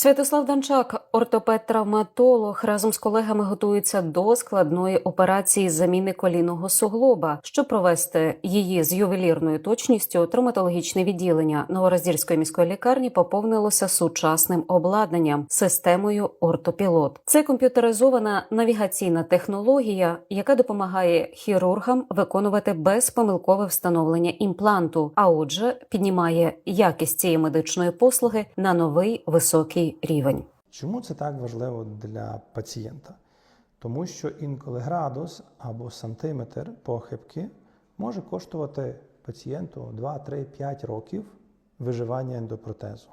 Святослав Данчак, ортопед-травматолог, разом з колегами готується до складної операції з заміни колінного суглоба. Щоб провести її з ювелірною точністю, травматологічне відділення Новороздільської міської лікарні поповнилося сучасним обладнанням системою ортопілот. Це комп'ютеризована навігаційна технологія, яка допомагає хірургам виконувати безпомилкове встановлення імпланту, а отже, піднімає якість цієї медичної послуги на новий високий рівень. Чому це так важливо для пацієнта? Тому що інколи градус або сантиметр похибки може коштувати пацієнту 2, 3, 5 років виживання ендопротезу.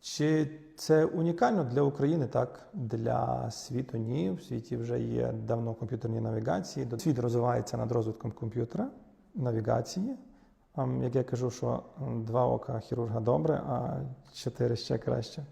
Чи це унікально для України? Так, для світу ні. В світі вже є давно комп'ютерні навігації. Світ розвивається над розвитком комп'ютера, навігації. Як я кажу, що два ока хірурга добре, а чотири ще краще.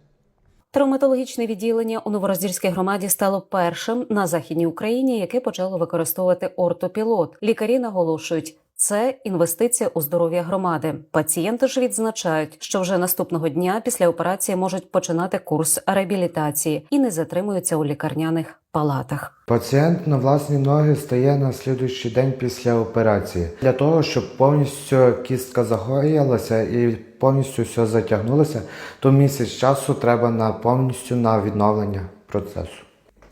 Травматологічне відділення у Новороздільській громаді стало першим на західній Україні, яке почало використовувати ортопілот. Лікарі наголошують. Це інвестиція у здоров'я громади. Пацієнти ж відзначають, що вже наступного дня після операції можуть починати курс реабілітації і не затримуються у лікарняних палатах. Пацієнт на власні ноги стає на слідуючий день після операції. Для того, щоб повністю кістка загоїлася і повністю все затягнулося, то місяць часу треба на повністю на відновлення процесу.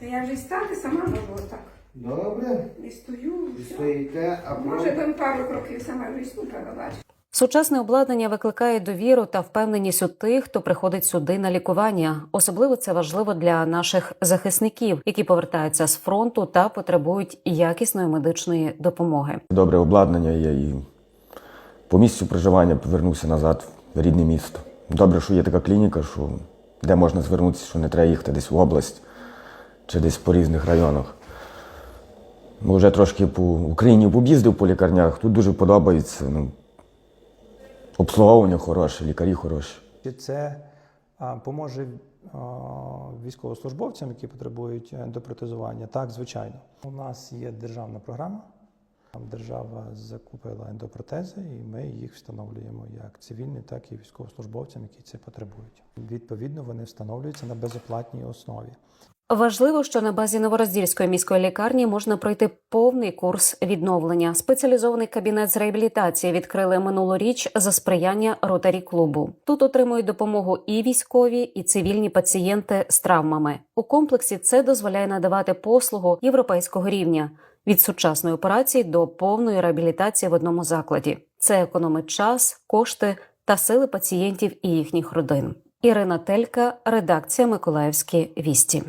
Та я вже стати сама можу так. Добре, І стою, і стоїте, а Може, б пару кроків сама й ступила. Сучасне обладнання викликає довіру та впевненість у тих, хто приходить сюди на лікування. Особливо це важливо для наших захисників, які повертаються з фронту та потребують якісної медичної допомоги. Добре обладнання є і по місцю проживання повернувся назад в рідне місто. Добре, що є така клініка, що де можна звернутися, що не треба їхати десь в область чи десь по різних районах. Бо вже трошки по Україні об'їздив по лікарнях, тут дуже подобається. Ну, обслуговування хороше, лікарі хороші. Це поможе військовослужбовцям, які потребують ендопротезування? Так, звичайно. У нас є державна програма. Держава закупила ендопротези, і ми їх встановлюємо як цивільним, так і військовослужбовцям, які це потребують. Відповідно, вони встановлюються на безоплатній основі. Важливо, що на базі Новороздільської міської лікарні можна пройти повний курс відновлення. Спеціалізований кабінет з реабілітації відкрили минулоріч за сприяння ротарі клубу. Тут отримують допомогу і військові, і цивільні пацієнти з травмами. У комплексі це дозволяє надавати послугу європейського рівня від сучасної операції до повної реабілітації в одному закладі. Це економить час, кошти та сили пацієнтів і їхніх родин. Ірина Телька, редакція Миколаївські вісті.